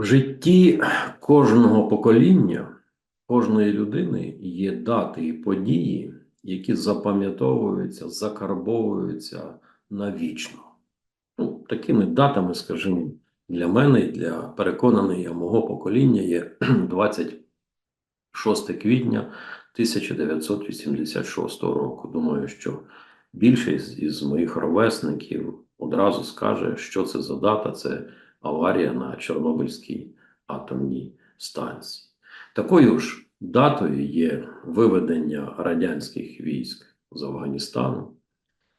В житті кожного покоління, кожної людини є дати і події, які запам'ятовуються, закарбовуються навічно. Ну, такими датами, скажімо, для мене для переконаний я мого покоління є 26 квітня 1986 року. Думаю, що більшість із моїх ровесників одразу скаже, що це за дата. Це аварія на Чорнобильській атомній станції. Такою ж датою є виведення радянських військ з Афганістану.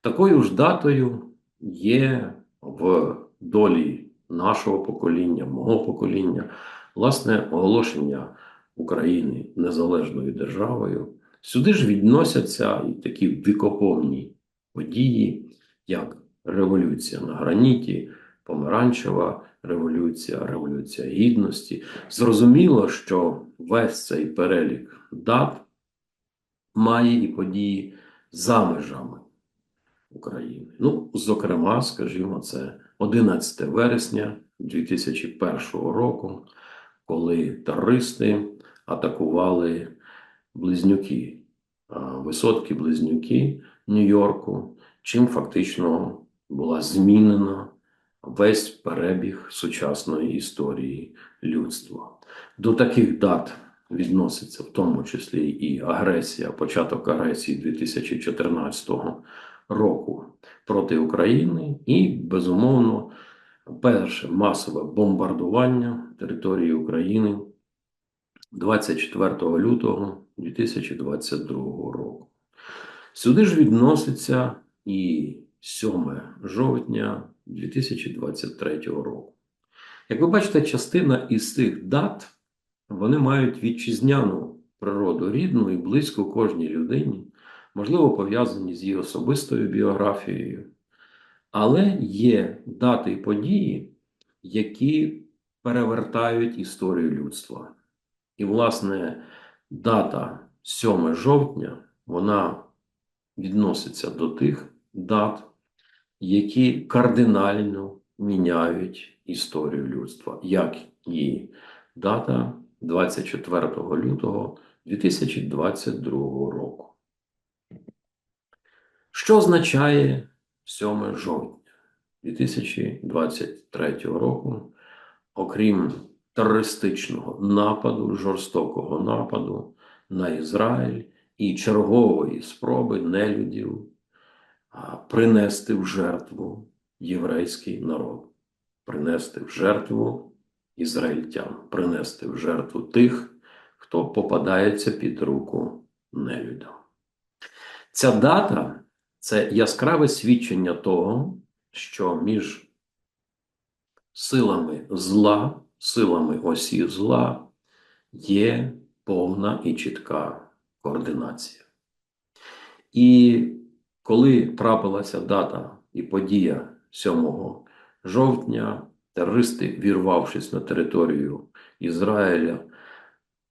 Такою ж датою є в долі нашого покоління, мого покоління, власне, оголошення України незалежною державою. Сюди ж відносяться і такі вікопомні події, як Революція на граніті, Помаранчева революція, Революція Гідності. Зрозуміло, що весь цей перелік дат має і події за межами України. Ну, зокрема, скажімо, це 11 вересня 2001 року, коли терористи атакували близнюки, висотки близнюки Нью-Йорку, чим фактично була змінена весь перебіг сучасної історії людства. До таких дат відноситься в тому числі і агресія, початок агресії 2014 року проти України, і, безумовно, перше масове бомбардування території України 24 лютого 2022 року. Сюди ж відноситься і 7 жовтня 2023 року. Як ви бачите, частина із цих дат вони мають вітчизняну природу рідну і близьку кожній людині, можливо, пов'язані з її особистою біографією. Але є дати і події, які перевертають історію людства. І, власне, дата 7 жовтня вона відноситься до тих дат, які кардинально міняють історію людства, як і дата 24 лютого 2022 року. Що означає 7 жовтня 2023 року, окрім терористичного нападу, жорстокого нападу на Ізраїль і чергової спроби нелюдів принести в жертву єврейський народ, принести в жертву ізраїльтян, принести в жертву тих, хто попадається під руку нелюдям. Ця дата це яскраве свідчення того, що між силами зла, силами осі зла є повна і чітка координація. І коли трапилася дата і подія 7 жовтня, терористи, вірвавшись на територію Ізраїля,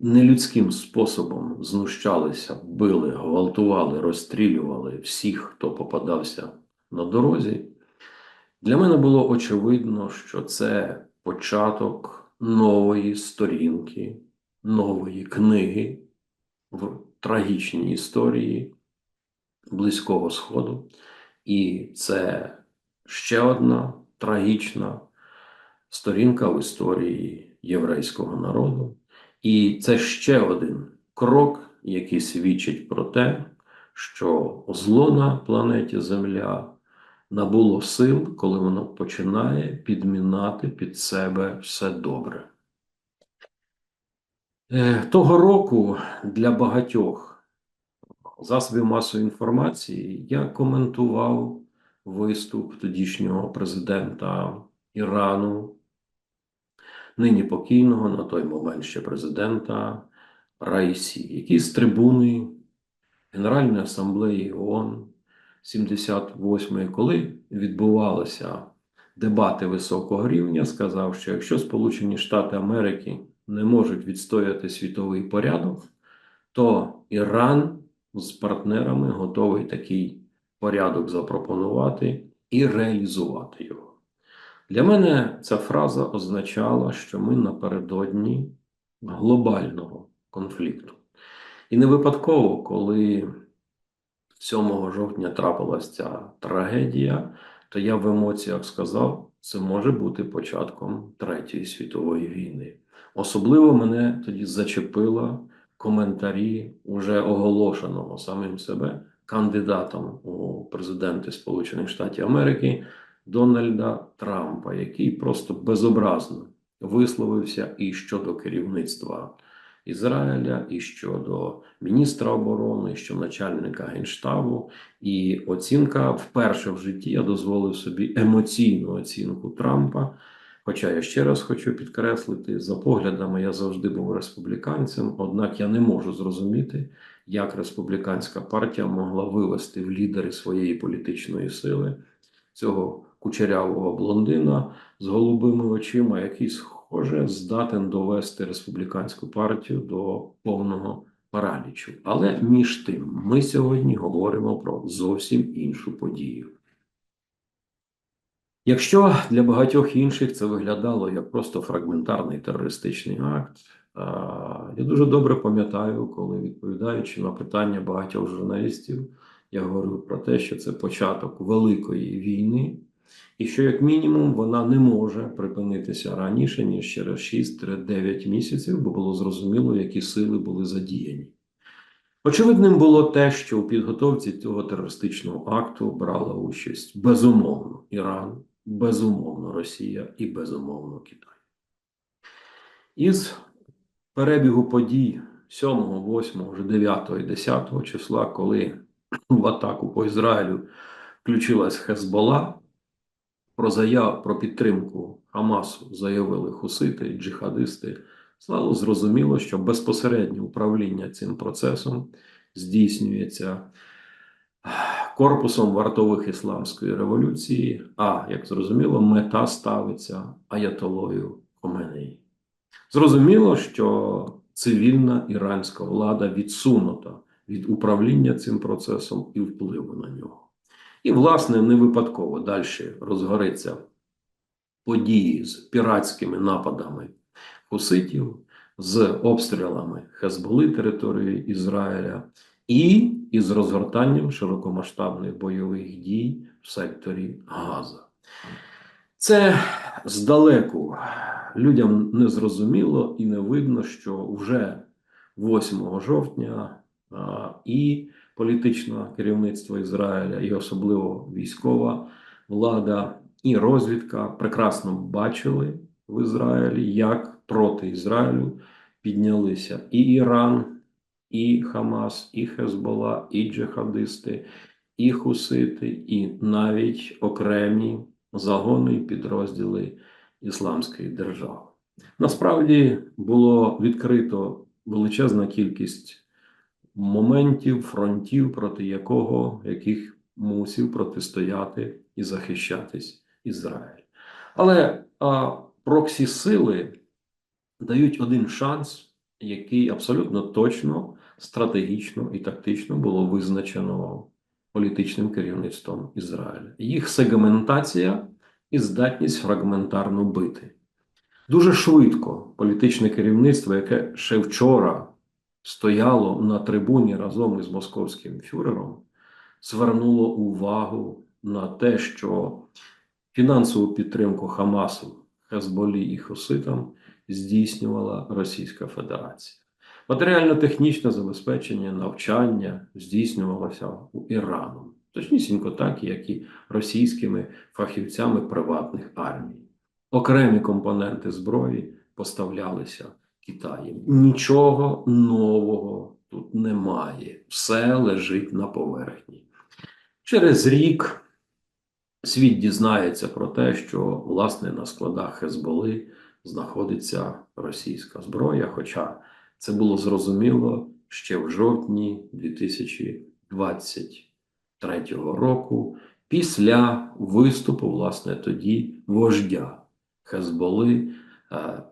нелюдським способом знущалися, били, гвалтували, розстрілювали всіх, хто попадався на дорозі. Для мене було очевидно, що це початок нової сторінки, нової книги в трагічній історії Близького Сходу. І це ще одна трагічна сторінка в історії єврейського народу. І це ще один крок, який свідчить про те, що зло на планеті Земля набуло сил, коли воно починає підмінати під себе все добре. Е, Того року для багатьох засобів масової інформації я коментував виступ тодішнього президента Ірану, нині покійного на той момент ще президента Раїсі, який з трибуни Генеральної асамблеї ООН 78-ї, коли відбувалися дебати високого рівня, сказав, що якщо Сполучені Штати Америки не можуть відстояти світовий порядок, то Іран з партнерами готовий такий порядок запропонувати і реалізувати його. Для мене ця фраза означала, що ми напередодні глобального конфлікту. І не випадково, коли 7 жовтня трапилася ця трагедія, то я в емоціях сказав, це може бути початком Третьої світової війни. Особливо мене тоді зачепило коментарі уже оголошеного самим себе кандидатом у президенти Сполучених Штатів Америки Дональда Трампа, який просто безобразно висловився і щодо керівництва Ізраїля, і щодо міністра оборони, і щодо начальника генштабу. І оцінка вперше в житті я дозволив собі емоційну оцінку Трампа. Хоча я ще раз хочу підкреслити, за поглядами я завжди був республіканцем, однак я не можу зрозуміти, як республіканська партія могла вивести в лідери своєї політичної сили цього кучерявого блондина з голубими очима, який, схоже, здатен довести республіканську партію до повного паралічу. Але між тим, ми сьогодні говоримо про зовсім іншу подію. Якщо для багатьох інших це виглядало як просто фрагментарний терористичний акт, я дуже добре пам'ятаю, коли відповідаючи на питання багатьох журналістів, я говорив про те, що це початок великої війни, і що, як мінімум, вона не може припинитися раніше, ніж через 6-9 місяців, бо було зрозуміло, які сили були задіяні. Очевидним було те, що у підготовці цього терористичного акту брала участь безумовно Іран, безумовно Росія і безумовно Китай. Із перебігу подій 7, 8, вже 9 і 10 числа, коли в атаку по Ізраїлю включилась Хезбола, про заяв про підтримку Хамасу заявили хусити, джихадисти. Стало зрозуміло, що безпосереднє управління цим процесом здійснюється корпусом вартових ісламської революції. А як зрозуміло, мета ставиться аятолою Хоменеї. Зрозуміло, що цивільна іранська влада відсунута від управління цим процесом і впливу на нього. І, власне, не випадково далі розгориться події з піратськими нападами хуситів, з обстрілами Хезболи території Ізраїля і із розгортанням широкомасштабних бойових дій в секторі Газа. Це здалеку людям не зрозуміло і не видно, що вже 8 жовтня і політичне керівництво Ізраїля, і особливо військова влада і розвідка прекрасно бачили в Ізраїлі, як проти Ізраїлю піднялися і Іран, і Хамас, і Хезбола, і джихадисти, і Хусити, і навіть окремі загони і підрозділи Ісламської держави. Насправді було відкрито величезна кількість моментів, фронтів, проти якого яких мусів протистояти і захищатись Ізраїль. Але а, проксі сили дають один шанс, який абсолютно точно, стратегічно і тактично було визначено політичним керівництвом Ізраїля. Їх сегментація і здатність фрагментарно бити. Дуже швидко політичне керівництво, яке ще вчора стояло на трибуні разом із московським фюрером, звернуло увагу на те, що фінансову підтримку Хамасу, Хезболі і Хуситам здійснювала Російська Федерація. Матеріально-технічне забезпечення навчання здійснювалося Іраном, точнісінько так, як і російськими фахівцями приватних армій. Окремі компоненти зброї поставлялися Китаєм. Нічого нового тут немає. Все лежить на поверхні. Через рік світ дізнається про те, що власне на складах Хезболи знаходиться російська зброя. Хоча це було зрозуміло ще в жовтні 2023 року, після виступу, власне, тоді вождя Хезболи е,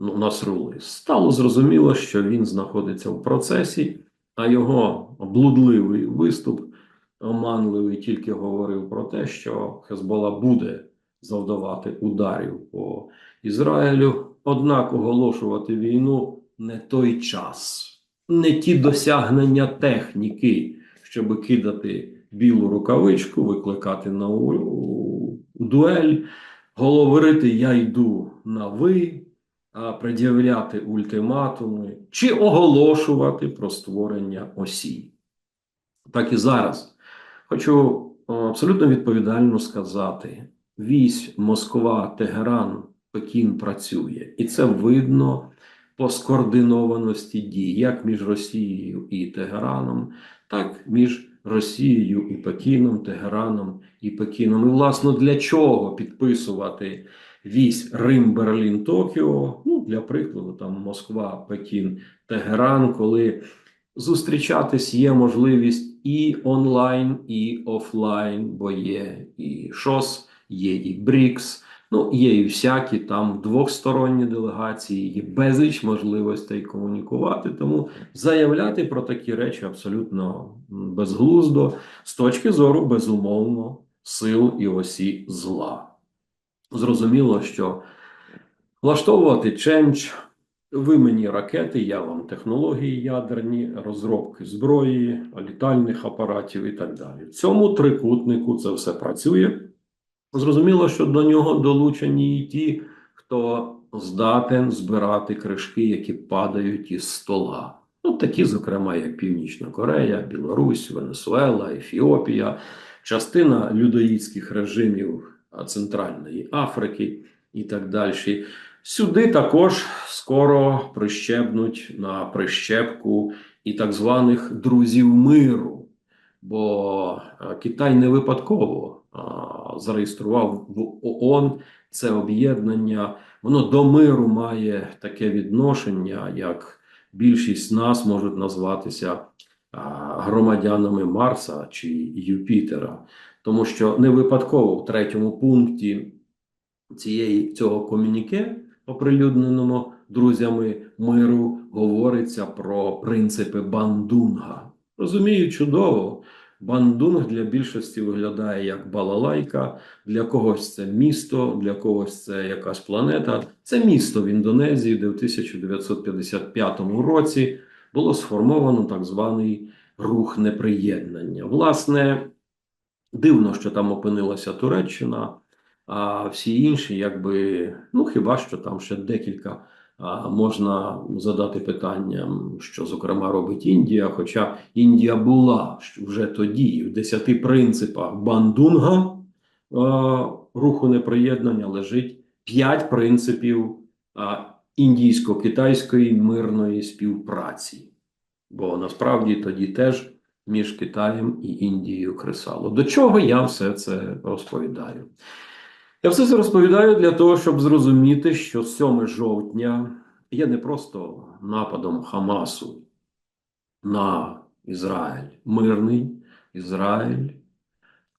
ну, Насрули. Стало зрозуміло, що він знаходиться в процесі, а його блудливий виступ оманливий тільки говорив про те, що Хезбола буде завдавати ударів по Ізраїлю. Однак оголошувати війну не той час, не ті досягнення техніки, щоб кидати білу рукавичку, викликати на у- дуель, говорити я йду на ви, а пред'являти ультиматуми чи оголошувати про створення осі. Так і зараз. Хочу е, абсолютно відповідально сказати: вісь Москва, Тегеран, Пекін працює, і це видно по скоординованості дій, як між Росією і Тегераном, так між Росією і Пекіном, Тегераном і Пекіном. І, власне, для чого підписувати вісь Рим, Берлін, Токіо? Ну, для прикладу, там Москва, Пекін, Тегеран, коли зустрічатись є можливість і онлайн, і офлайн, бо є і ШОС, є і БРІКС, ну є і всякі там двохсторонні делегації, є безліч можливостей комунікувати. Тому заявляти про такі речі абсолютно безглуздо з точки зору безумовно сил і осі зла. Зрозуміло, що влаштовувати ченч, ви мені ракети, я вам технології ядерні, розробки зброї, літальних апаратів і так далі. В цьому трикутнику це все працює. Зрозуміло, що до нього долучені і ті, хто здатен збирати кришки, які падають із стола. Ну, такі, зокрема, як Північна Корея, Білорусь, Венесуела, Ефіопія, частина людоїдських режимів Центральної Африки і так далі. Сюди також скоро прищепнуть на прищепку і так званих друзів миру. Бо Китай не випадково зареєстрував в ООН це об'єднання. Воно до миру має таке відношення, як більшість нас можуть назватися громадянами Марса чи Юпітера. Тому що не випадково в третьому пункті цієї цього комюніке, оприлюдненому друзями миру, говориться про принципи бандунга. Розумію чудово. Бандунг для більшості виглядає як балалайка, для когось це місто, для когось це якась планета. Це місто в Індонезії, де в 1955 році було сформовано так званий рух неприєднання. Власне, дивно, що там опинилася Туреччина, а всі інші, якби, ну хіба що там ще декілька. Можна задати питання, що зокрема робить Індія. Хоча Індія була вже тоді, в десяти принципах бандунга руху неприєднання лежить п'ять принципів індійсько-китайської мирної співпраці. Бо насправді тоді теж між Китаєм і Індією кресало. До чого я все це розповідаю? Я все це розповідаю для того, щоб зрозуміти, що 7 жовтня є не просто нападом Хамасу на Ізраїль, мирний Ізраїль,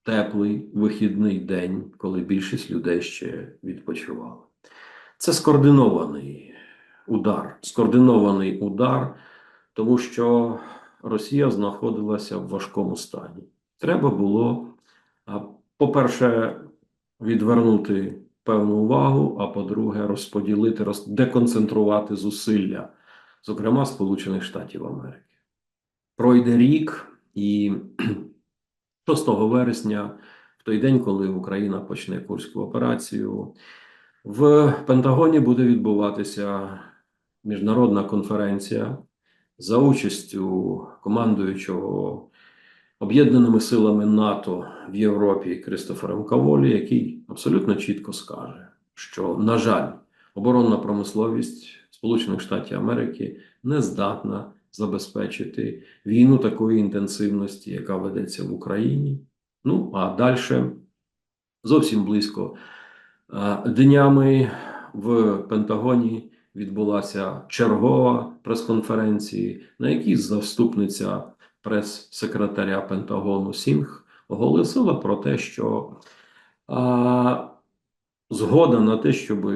теплий вихідний день, коли більшість людей ще відпочивала. Це скоординований удар, скоординований удар, тому що Росія знаходилася в важкому стані. Треба було, по-перше, відвернути певну увагу, а по-друге, розподілити, роз... деконцентрувати зусилля, зокрема Сполучених Штатів Америки. Пройде рік, і 6 вересня, в той день, коли Україна почне курську операцію, в Пентагоні буде відбуватися міжнародна конференція за участю командуючого об'єднаними силами НАТО в Європі Кристофером Каволі, який абсолютно чітко скаже, що, на жаль, оборонна промисловість Сполучених Штатів Америки не здатна забезпечити війну такої інтенсивності, яка ведеться в Україні. Ну а далі зовсім близько е, днями в Пентагоні відбулася чергова прес-конференція, на якій заступниця прес-секретаря Пентагону Сінг оголосила про те, що а, згода на те, щоб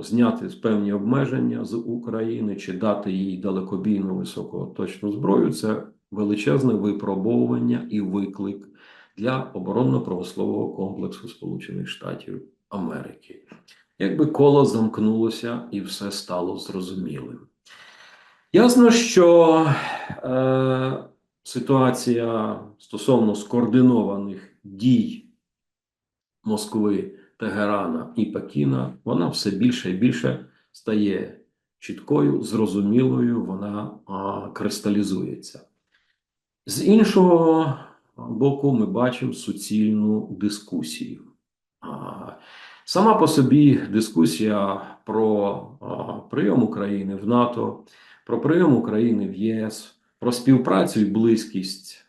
зняти певні обмеження з України чи дати їй далекобійну високоточну зброю, це величезне випробовування і виклик для оборонно-промислового комплексу Сполучених Штатів Америки. Якби коло замкнулося і все стало зрозумілим. Ясно, що е, ситуація стосовно скоординованих дій Москви, Тегерана і Пекіна, вона все більше і більше стає чіткою, зрозумілою, вона а, кристалізується. З іншого боку, ми бачимо суцільну дискусію. А, Сама по собі дискусія про прийом України в НАТО, про прийом України в ЄС, про співпрацю і близькість,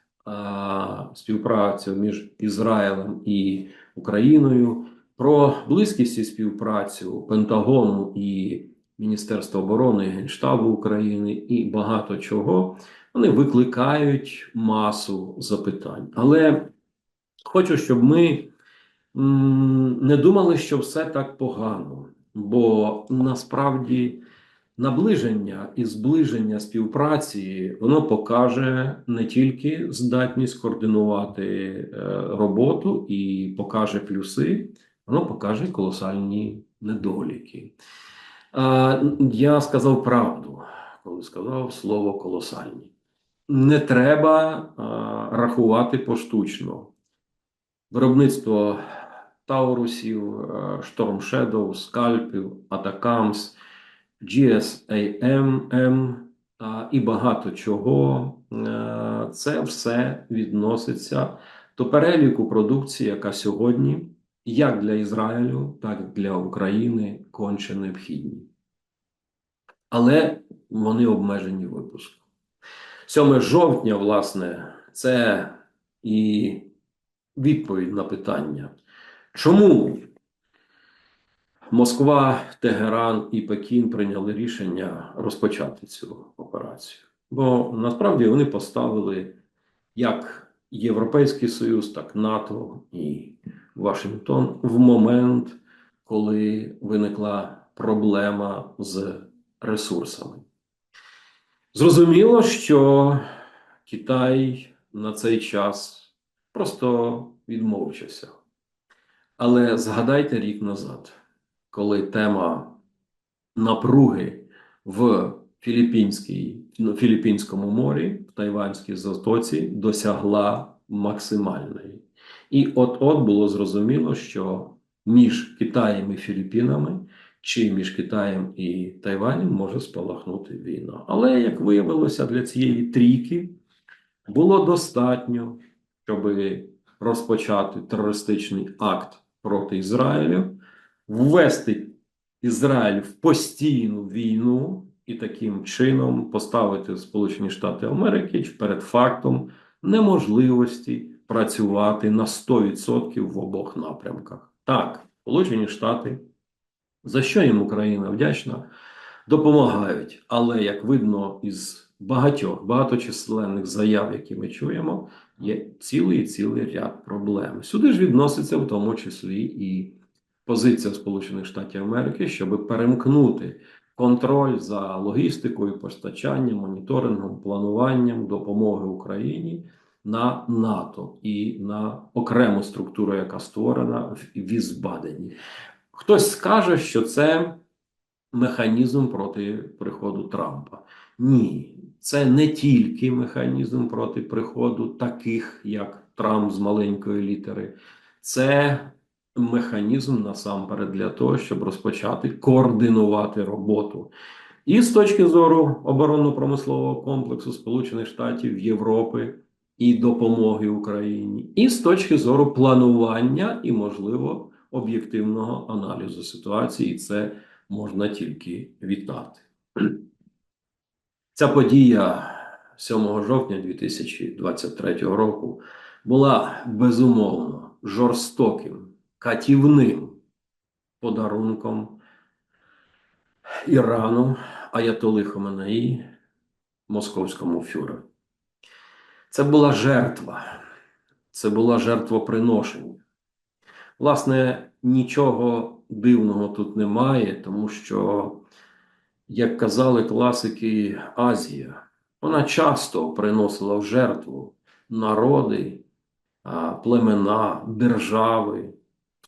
співпрацю між Ізраїлем і Україною, про близькість і співпрацю Пентагону і Міністерства оборони і Генштабу України і багато чого, вони викликають масу запитань. Але хочу, щоб ми не думали, що все так погано, бо насправді наближення і зближення співпраці воно покаже не тільки здатність координувати е, роботу і покаже плюси, воно покаже колосальні недоліки. Я сказав правду, коли сказав слово колосальні. Не треба рахувати поштучно. Виробництво Таурусів, е, Storm скальпів, Атакамс, GSAM та і багато чого. Е, Це все відноситься до переліку продукції, яка сьогодні як для Ізраїлю, так і для України конче необхідні. Але вони обмежені випуском. 7 жовтня, власне, це і відповідь на питання, чому Москва, Тегеран і Пекін прийняли рішення розпочати цю операцію. Бо насправді вони поставили як Європейський Союз, так НАТО і Вашингтон в момент, коли виникла проблема з ресурсами. Зрозуміло, що Китай на цей час просто відмовчався. Але згадайте рік назад, коли тема напруги в Філіппінській, ну, Філіппінському морі, в Тайванській затоці досягла максимальної. І от-от було зрозуміло, що між Китаєм і Філіппінами чи між Китаєм і Тайванем може спалахнути війна. Але, як виявилося, для цієї трійки було достатньо, щоб розпочати терористичний акт проти Ізраїлю, ввести Ізраїль в постійну війну і таким чином поставити Сполучені Штати Америки перед фактом неможливості працювати на 100% в обох напрямках. Так, Сполучені Штати, за що їм Україна вдячна, допомагають. Але як видно із багатьох багаточисленних заяв, які ми чуємо, є цілий цілий ряд проблем. Сюди ж відноситься в тому числі і позиція Сполучених Штатів Америки, щоб перемкнути контроль за логістикою, постачанням, моніторингом, плануванням допомоги Україні на НАТО і на окрему структуру, яка створена в Візбадені. Хтось скаже, що це механізм проти приходу Трампа. Ні, це не тільки механізм проти приходу таких, як Трамп з маленької літери, це механізм насамперед для того, щоб розпочати координувати роботу. І з точки зору оборонно-промислового комплексу Сполучених Штатів Європи і допомоги Україні, і з точки зору планування і, можливо, об'єктивного аналізу ситуації, і це можна тільки вітати. Ця подія 7 жовтня 2023 року була безумовно жорстоким, катівним подарунком Ірану, Аятоли Хоменаї, московському фюреру. Це була жертва, це була жертвоприношення. Власне, нічого дивного тут немає, тому що як казали класики Азія, вона часто приносила в жертву народи, племена, держави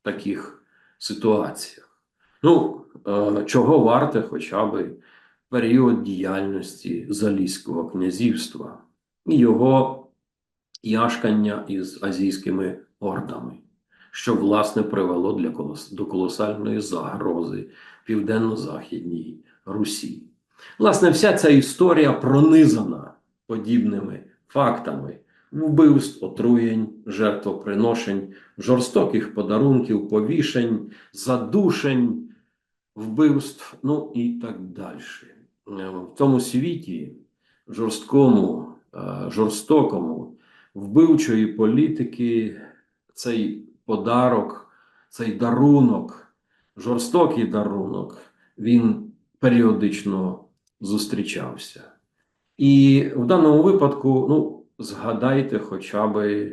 в таких ситуаціях. Ну, е, чого варте хоча б період діяльності Залізького князівства і його яшкання із азійськими ордами, що власне привело для колос... до колосальної загрози південно-західній Русі. Власне, вся ця історія пронизана подібними фактами вбивств, отруєнь, жертвоприношень, жорстоких подарунків, повішень, задушень, вбивств, ну і так далі. Е, В тому світі жорсткому, е, жорстокому, вбивчої політики цей подарок, цей дарунок, жорстокий дарунок, він періодично зустрічався. І в даному випадку, ну, згадайте хоча б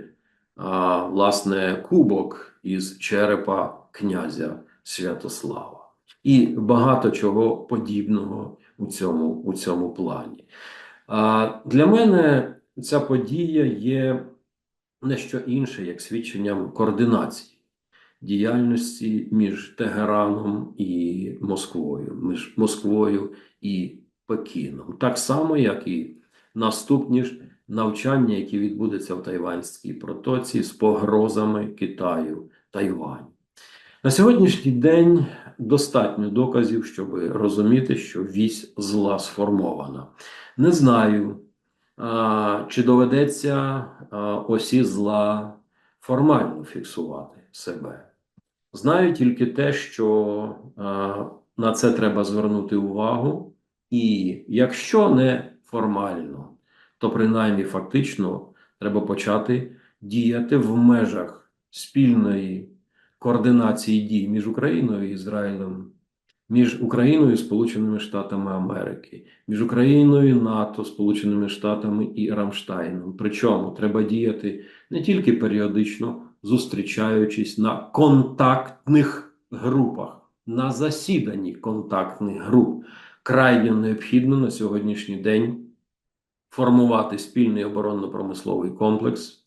власне кубок із черепа князя Святослава. І багато чого подібного у цьому, у цьому плані. А, для мене ця подія є не що інше, як свідченням координації діяльності між Тегераном і Москвою, між Москвою і Пекіном. Так само, як і наступні ж навчання, які відбудуться в Тайванській протоці з погрозами Китаю Тайвань. На сьогоднішній день достатньо доказів, щоб розуміти, що вісь зла сформована. Не знаю, чи доведеться осі зла формально фіксувати себе. Знаю тільки те, що на це треба звернути увагу, і якщо не формально, то принаймні фактично треба почати діяти в межах спільної координації дій між Україною і Ізраїлем, між Україною і Сполученими Штатами Америки, між Україною, НАТО, Сполученими Штатами і Рамштайном. Причому треба діяти не тільки періодично, зустрічаючись на контактних групах, на засіданні контактних груп. Крайне необхідно на сьогоднішній день формувати спільний оборонно-промисловий комплекс,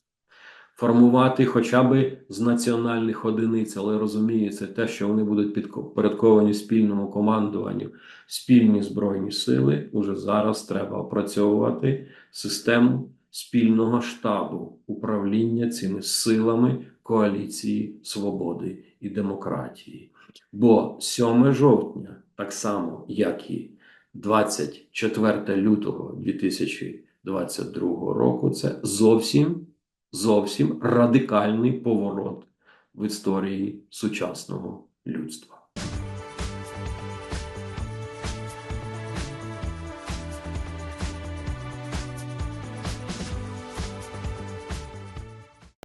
формувати хоча б з національних одиниць, але розуміється те, що вони будуть підпорядковані спільному командуванню, спільні збройні сили. Уже зараз треба опрацьовувати систему спільного штабу управління цими силами коаліції свободи і демократії. Бо 7 жовтня, так само як і 24 лютого 2022 року, це зовсім зовсім радикальний поворот в історії сучасного людства.